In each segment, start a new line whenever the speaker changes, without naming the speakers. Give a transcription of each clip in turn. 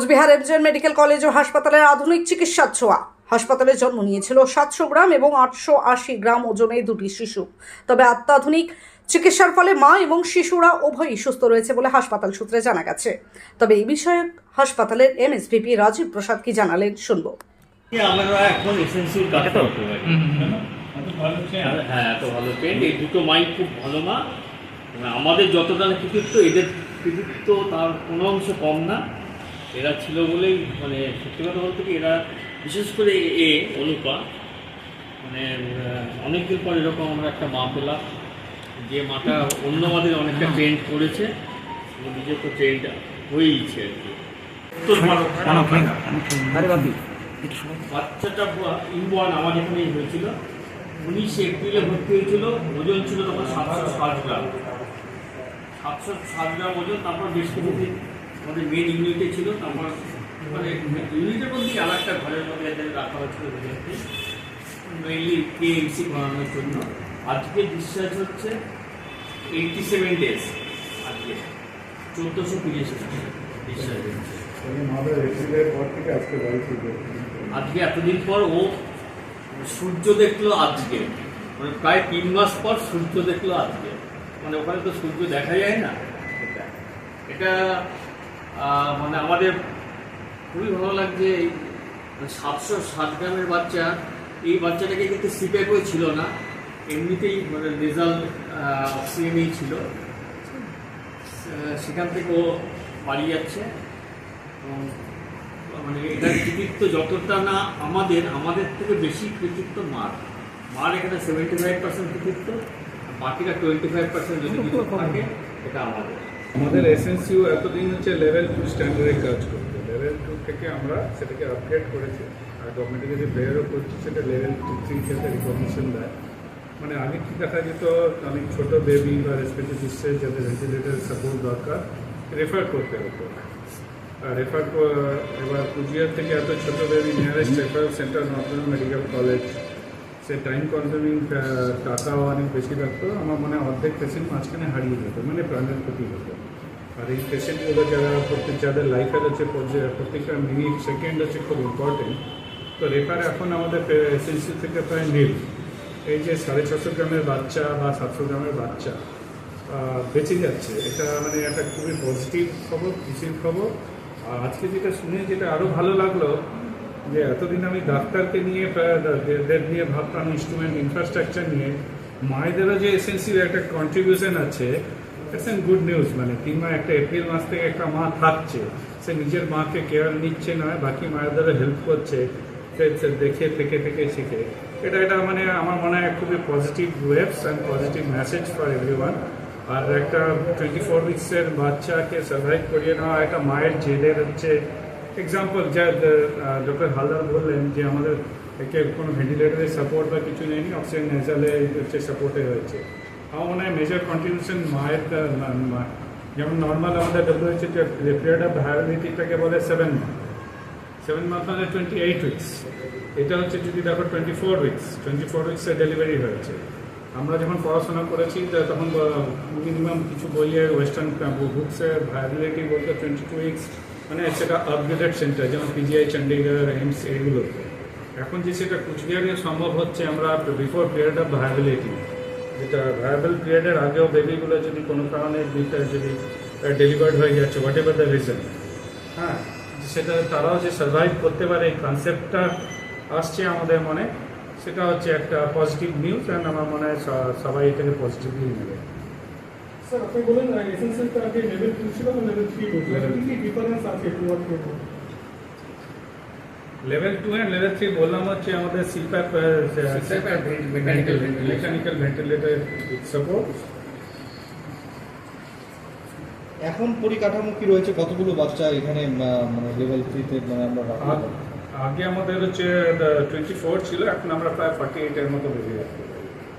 Cooch Behar MJN medical college ও হাসপাতালের আধুনিক চিকিৎসার ছোঁয়া। হাসপাতালে জন্ম নিয়েছিল সাতশো গ্রাম এবং আটশো আশি গ্রাম ওজনে দুটি শিশু। তবে অত্যাধুনিক চিকিৎসার ফলে মা এবং শিশুরা উভয়ই সুস্থ রয়েছে বলে হাসপাতাল সূত্রে জানা গেছে। তবে এই বিষয়ে হাসপাতালের এমএসভিপি রাজীব প্রসাদ কি জানালেন শুনব।
আমরা এখন হ্যাঁ এত ভালো পেন্ট এই দুটো মাইক খুব ভালো মা। মানে আমাদের যতটা কৃতিত্ব এদের কৃতিত্ব তার কোনো অংশ কম না। এরা ছিল বলেই মানে সত্যি কথা বলতে কি এরা বিশেষ করে এ অনুপা মানে অনেকদিন পর এরকম আমরা একটা মা পেলাম। যে মাটা অন্য মাদের অনেকটা ট্রেন্ড করেছে নিজের তো ট্রেন্ড হয়েইছে আর কি। বাচ্চাটা ইনবর্ন আমার এখানেই হয়েছিল। উনিশে এপ্রিলে ভর্তি হয়েছিল ওজন ছিল তখন সাতশো ষাট গ্রাম। সাতশো ষাট গ্রাম ওজন তারপর বেশ কিছুদিন আমাদের মেন ইউনিটে ছিল তারপর মানে ইউনিটের মধ্যে আর একটা ঘরের মধ্যে রাখা হয়েছিল দুজনকে মেইনলি কেএমসি বানানোর জন্য। আজকে ডিসচার্জ হচ্ছে এইটটি সেভেন ডেজ আজকে চোদ্দোশো তিরিশ ডিসচার্জ হচ্ছে।
আজকে
আজকে এতদিন পর ও সূর্য দেখল আজকে। মানে প্রায় তিন মাস পর সূর্য দেখল আজকে। মানে ওখানে তো সূর্য দেখা যায় না। এটা এটা মানে আমাদের খুবই ভালো লাগছে এই সাতশো ষাট গ্রামের বাচ্চা। এই বাচ্চাটাকে কিন্তু সিপেকও ছিল না এমনিতেই মানে রেজাল্ট অক্সিজেনেই ছিল। সেখান থেকে ও পালিয়ে যাচ্ছে। এবং মানে এটার কৃতিত্ব যতটা না আমাদের আমাদের থেকে বেশি কৃতিত্ব মার। মার এখানে সেভেন্টি ফাইভ পার্সেন্ট কৃতিত্ব বাকিটা টোয়েন্টি ফাইভ পার্সেন্ট যদি থাকে এটা আমাদের।
আমাদের এসএনসিও এতদিন হচ্ছে লেভেল টু স্ট্যান্ডার্ডে কাজ করতো। লেভেল টু থেকে আমরা সেটাকে আপগ্রেড করেছি। আর গভর্নমেন্টে যদি বেরও করছি, সেটা লেভেল টু থ্রি থেকে রিকগনিশন দেয়। মানে আগে কি দেখা যেত অনেক ছোটো বেবি বা রেসপিরেটরি ডিস্ট্রেস যাদের ভেন্টিলেটার সাপোর্ট দরকার রেফার করতে হতো। আর রেফার এবার কুচবিহার থেকে এত ছোটো baby nearest refer centre North medical college সে টাইম কনজিউমিং টাকাও অনেক বেশি লাগতো আমার মনে হয় অর্ধেক পেশেন্ট মাঝখানে হারিয়ে যেত মানে প্রাণের ক্ষতি হতো। আর এই পেশেন্টগুলো যারা প্রত্যেক, যাদের লাইফের হচ্ছে প্রত্যে- প্রত্যেকটা মিনিট সেকেন্ড হচ্ছে খুব ইম্পর্টেন্ট তো রেফার এখন আমাদের এসএনসি থেকে প্রায় নীল এই যে সাড়ে ছশো গ্রামের বাচ্চা বা সাতশো গ্রামের বাচ্চা বেঁচে যাচ্ছে, এটা মানে একটা খুবই পজিটিভ খবর, খুশির খবর। আর আজকে যেটা শুনে যেটা আরও ভালো লাগল যে এতদিন আমি ডাক্তারকে নিয়ে প্রায় এদের নিয়ে ভাবতাম ইনস্ট্রুমেন্ট ইনফ্রাস্ট্রাকচার নিয়ে। মায়েদেরও যে এসএনসির একটা কন্ট্রিবিউশন আছে ইটস এন গুড নিউজ মানে তিন কিংবা একটা এপ্রিল মাস থেকে একটা মা থাকছে। সে নিজের মাকে কেয়ার নিচ্ছে নয় বাকি মায়েদেরও হেল্প করছে দেখে, থেকে থেকে শিখে। এটা এটা মানে আমার মনে হয় খুবই positive waves and positive message for everyone আর একটা টোয়েন্টি ফোর উইক্সের বাচ্চাকে সার্ভাইভ করিয়ে নেওয়া একটা মায়ের জেদের হচ্ছে এক্সাম্পল যা ডক্টর হালদার বললেন যে আমাদের কোনো ভেন্টিলেটারের সাপোর্ট বা কিছু নেয়নি অক্সিজেন নেজালে হচ্ছে সাপোর্টে হয়েছে। আমার মনে হয় মেজর কন্ট্রিবিউশন মায়ের যেমন নর্মাল আমাদের ডব্লিউএইচ যে পিরিয়ড অফ ভায়াবিলিটিটাকে বলে সেভেন মান্থ সেভেন মান্থ মানে টোয়েন্টি এইট উইক্স এটা হচ্ছে যদি দেখো twenty four weeks twenty four উইক্সে delivery হয়েছে। আমরা যখন পড়াশোনা করেছি তখন মিনিমাম কিছু বইয়ে ওয়েস্টার্ন বুকসে ভায়াবিলিটি বলতে টোয়েন্টি টু উইক্স মানে সেটা আপগ্রেডেড সেন্টার যেমন পিজিআই চণ্ডীগড় এইমস এইগুলোতে এখন যে সেটা কুচবিহারে সম্ভব হচ্ছে আমরা বিফোর পিরিয়ড অফ ভায়াবিলিটি যেটা ভায়াবল পিরিয়ডের আগেও বেবিগুলো যদি কোনো কারণে যদি ডেলিভার্ড হয়ে যাচ্ছে হোয়াট এভার দ্য রিজন হ্যাঁ সেটা তারাও যে সার্ভাইভ করতে পারে, এই কনসেপ্টটা আসছে আমাদের মনে, সেটা হচ্ছে একটা পজিটিভ নিউজ অ্যান্ড আমার মনে হয় সবাই এটাকে পজিটিভলি নেবে।
স্যার আপনি বলেন এসেন্সিয়ালটা আগে লেভেল টু ছিল না লেভেল থ্রি বলছিল কি কি ডিফারেন্স আছে two R two
level two and level three বললাম হচ্ছে আমাদের সিপ্যাপ মেকানিক্যাল ভেন্টিলেটর সাপোর্ট
এখন পরিকাঠামো কি রয়েছে? কতগুলো বাচ্চা এখানে মানে লেভেল থ্রিতে মানে আমরা
আগে আমাদের হচ্ছে টোয়েন্টি ফোর ছিল এখন আমরা প্রায় ফর্টি এইটের মতো বেরিয়ে পারি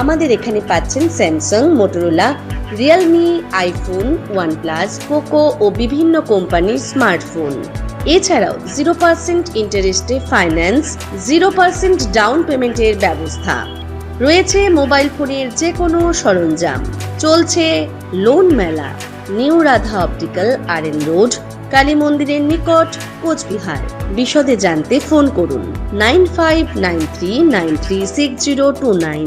আমাদের এখানে পাচ্ছেন Samsung Motorola Realme iPhone OnePlus Poco ও বিভিন্ন কোম্পানির স্মার্টফোন এছাড়াও জিরো পার্সেন্ট ইন্টারেস্টে ফাইন্যান্স জিরো পার্সেন্ট ডাউন পেমেন্টের ব্যবস্থা। রয়েছে মোবাইল ফোনের যে কোনো সরঞ্জাম। চলছে লোন মেলা new Radha optical R N road Kali মন্দিরের নিকট, কোচবিহার। বিশদে জানতে ফোন করুন। Nine five nine three nine three six zero two nine